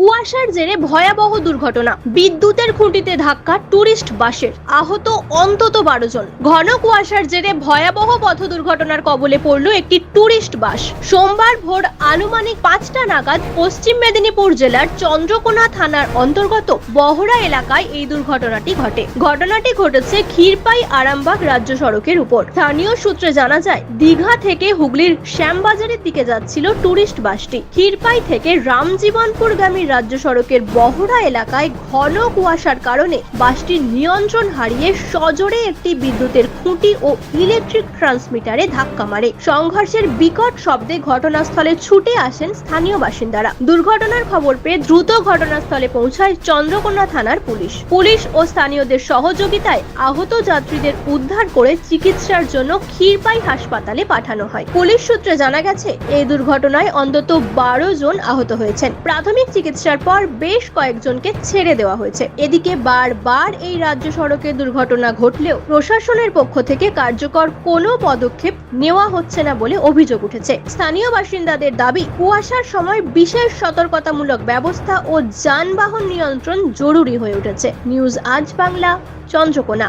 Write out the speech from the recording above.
কুয়াশার জেরে ভয়াবহ দুর্ঘটনা। বিদ্যুতের খুঁটিতে ধাক্কা টুরিস্ট বাসের। আহত অন্তত বারো জন। ঘন কুয়াশার জেরে ভয়াবহ পথ দুর্ঘটনার কবলে পড়ল একটি টুরিস্ট বাস। সোমবার ভোর আনুমানিক পাঁচটা নাগাদ পশ্চিম মেদিনীপুর জেলার চন্দ্রকোনা থানার অন্তর্গত বহরা এলাকায় এই দুর্ঘটনাটি ঘটে। ঘটনাটি ঘটেছে ক্ষীরপাই আরামবাগ রাজ্য সড়কের উপর। স্থানীয় সূত্রে জানা যায়, দীঘা থেকে হুগলির শ্যামবাজারের দিকে যাচ্ছিল টুরিস্ট বাসটি। ক্ষীরপাই থেকে রামজীবনপুর রামজীবনপুরগামী রাজ্য সড়কের বহরা এলাকায় ঘন কুয়াশার কারণে বাসটির নিয়ন্ত্রণ হারিয়ে সজোরে একটি বিদ্যুতের খুঁটি ও ইলেকট্রিক ট্রান্সমিটারে ধাক্কা মারে। সংঘর্ষের বিকট শব্দে ঘটনাস্থলে ছুটে আসেন স্থানীয় বাসিন্দারা। দুর্ঘটনার খবর পেয়ে দ্রুত ঘটনাস্থলে পৌঁছায় চন্দ্রকোনা থানার পুলিশ। পুলিশ ও স্থানীয়দের সহযোগিতায় আহত যাত্রীদের উদ্ধার করে চিকিৎসার জন্য ক্ষীরপাই হাসপাতালে পাঠানো হয়। পুলিশ সূত্রে জানা গেছে, এই দুর্ঘটনায় অন্তত বারো জন আহত হয়েছেন। প্রাথমিক চিকিৎসার পর বেশ কয়েকজনকে ছেড়ে দেওয়া হয়েছে। এদিকে বারবার এই রাজ্য সড়কে দুর্ঘটনা ঘটলেও প্রশাসনের পক্ষ থেকে কার্যকর কোনো পদক্ষেপ নেওয়া হচ্ছে না বলে অভিযোগ উঠেছে। স্থানীয় বাসিন্দাদের দাবি, কুয়াশার সময় বিশেষ সতর্কতামূলক ব্যবস্থা ও যানবাহন নিয়ন্ত্রণ জরুরি হয়ে উঠেছে। নিউজ আজ বাংলা, চন্দ্রকোনা।